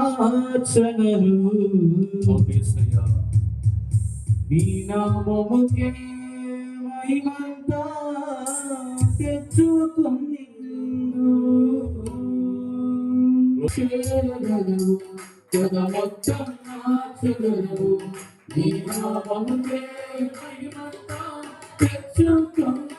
ఆచరణలు. మీ నామముకే మహిమంతా తెచ్చుకుంది చేయగలవు జగ మొత్తం ఆచరణలు. తెచ్చుకుందు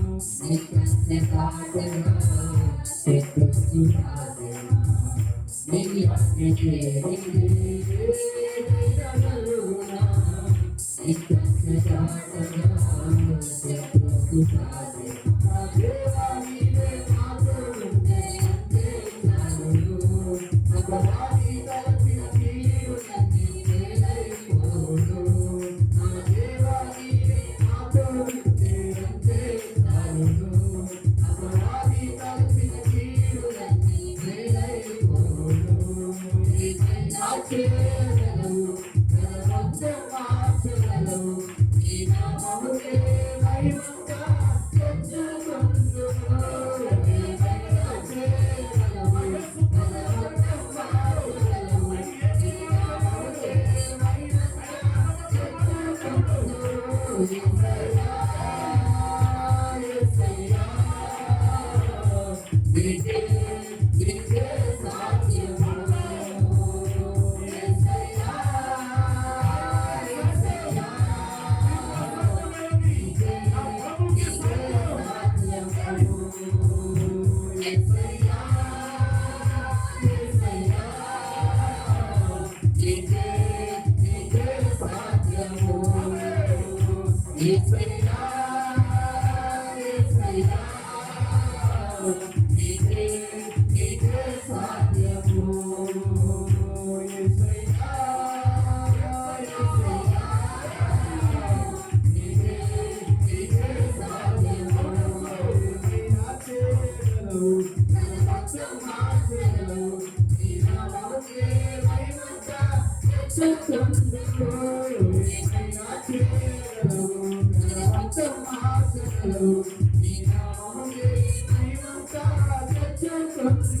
I can't. 一次。ックス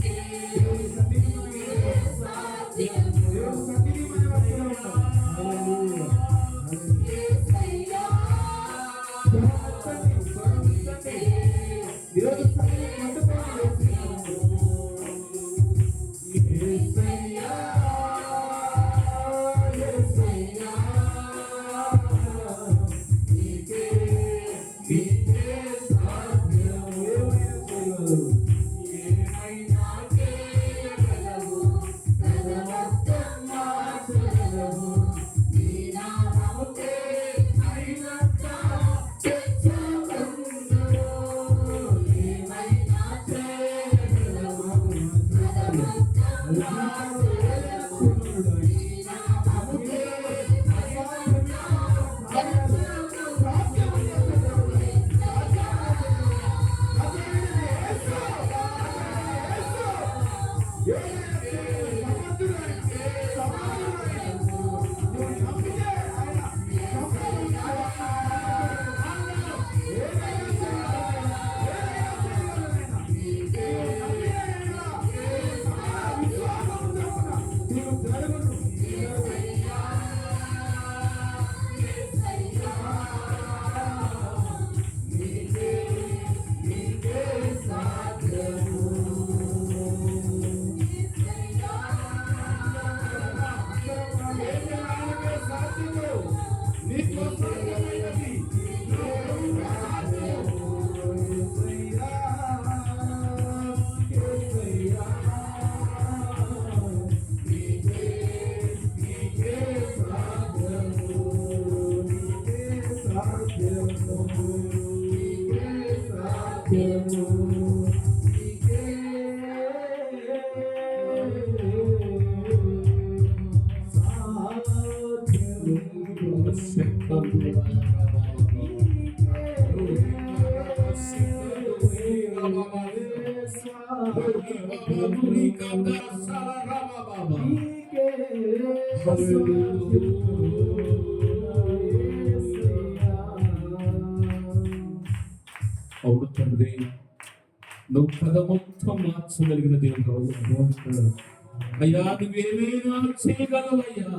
Yeah. అవును తండ్రి నువ్వు కథ మొత్తం మార్చగలిగిన దేవుడు అయ్యా నువ్వేమైనా చేయగలవయ్యా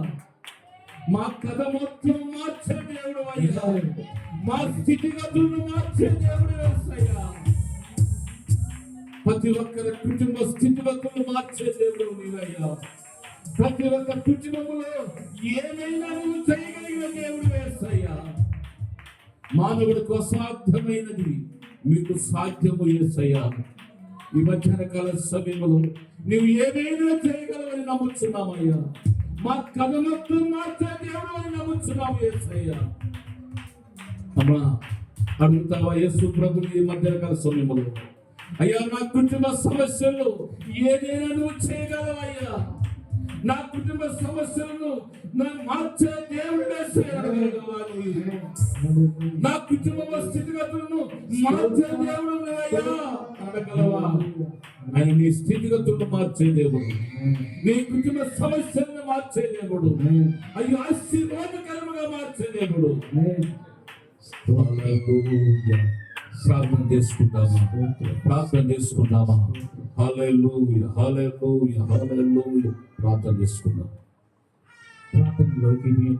మా కథ మొత్తం మార్చే దేవుడు మా స్థితిగతులను మార్చే దేవుడు ప్రతి ఒక్కరి కుటుంబ స్థితిగతులను మార్చే దేవుడు నీవయ్యా. ప్రతి ఒక్క కుటుంబంలో ఏమైనా నువ్వు చేయగలిగిన దేవుడు వేస్తాయా మానవుడికి అసాధ్యమైనది మీకు సాధ్యము వేస్తాయా ఈ మధ్యాహ్న కాల సమయంలో నువ్వు ఏమైనా చేయగలవని నమ్ముతున్నామయ్యా. మా కథ మార్చే దేవుడు అని నమ్ముచున్నాము ఏసయ్యా అమ్మా అడుగుతావా యేసు ప్రభు ఈ మధ్య కాల సమయంలో అయ్యా నా కుటుంబ సమస్యలు ఏదైనా నువ్వు చేయగలవయ్యా. నా కుటుంబ సమస్యలను నా మార్చే దేవుడే చేయగలవాలి నా కుటుంబ స్థితిగతులను మార్చే దేవుడు ఉన్నావయ్యా అనగలవా? ఆయన నీ స్థితిగతులను మార్చే దేవుడు. నీ కుటుంబ సమస్యలు సమస్యలను మార్చే దేవుడు అయ్యో ఆశీర్వాదకరముగా మార్చే దేవుడు. ప్రార్థన చేసుకుందామా? ప్రార్థన చేసుకుందామా? హల్లెలూయా హల్లెలూయా హల్లెలూయా. ప్రార్థన చేసుకుందాం. ప్రార్థనలోకి